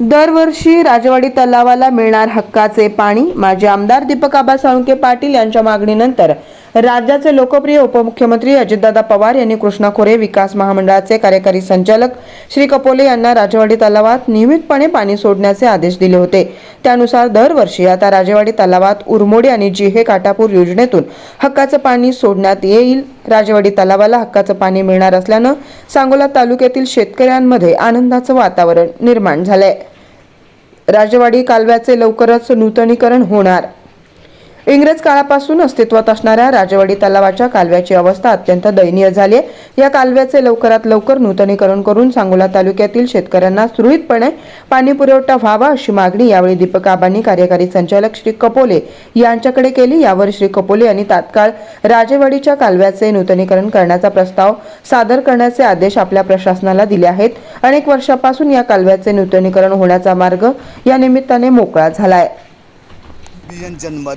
दरवर्षी राजवाडी तलावाला मिळणार हक्काचे पाणी माजी आमदार दीपक आबा साळुंके पाटील यांच्या मागणीनंतर राज्याचे लोकप्रिय उपमुख्यमंत्री अजितदादा पवार यांनी कृष्णा खोरे विकास महामंडळाचे कार्यकारी संचालक श्री कपोले यांना राजवाडी तलावात नियमितपणे पाणी सोडण्याचे आदेश दिले होते. त्यानुसार दरवर्षी आता राजेवाडी तलावात उरमोडी आणि जिहे काटापूर योजनेतून हक्काचं पाणी सोडण्यात येईल. राजेवाडी तलावाला हक्काचं पाणी मिळणार असल्यानं सांगोला तालुक्यातील शेतकऱ्यांमध्ये आनंदाचं वातावरण निर्माण झालंय. राजवाडी कालव्याचे लवकरच नूतनीकरण होणार. इंग्रज काळापासून अस्तित्वात असणाऱ्या राजवाडी तलावाच्या कालव्याची अवस्था अत्यंत दयनीय झाली आहे. या कालव्याचे लवकरात लवकर नूतनीकरण करून सांगोला तालुक्यातील शेतकऱ्यांना सुरळीतपणे पाणी पुरवठा व्हावा अशी मागणी यावेळी दीपक आबांनी कार्यकारी संचालक श्री कपोले यांच्याकडे केली. यावर श्री कपोले यांनी तात्काळ राजेवाडीच्या कालव्याचे नूतनीकरण करण्याचा प्रस्ताव सादर करण्याचे आदेश आपल्या प्रशासनाला दिले आहेत. अनेक वर्षापासून या कालव्याचे नूतनीकरण होण्याचा मार्ग या निमित्ताने मोकळा झालाय. आहे जनमत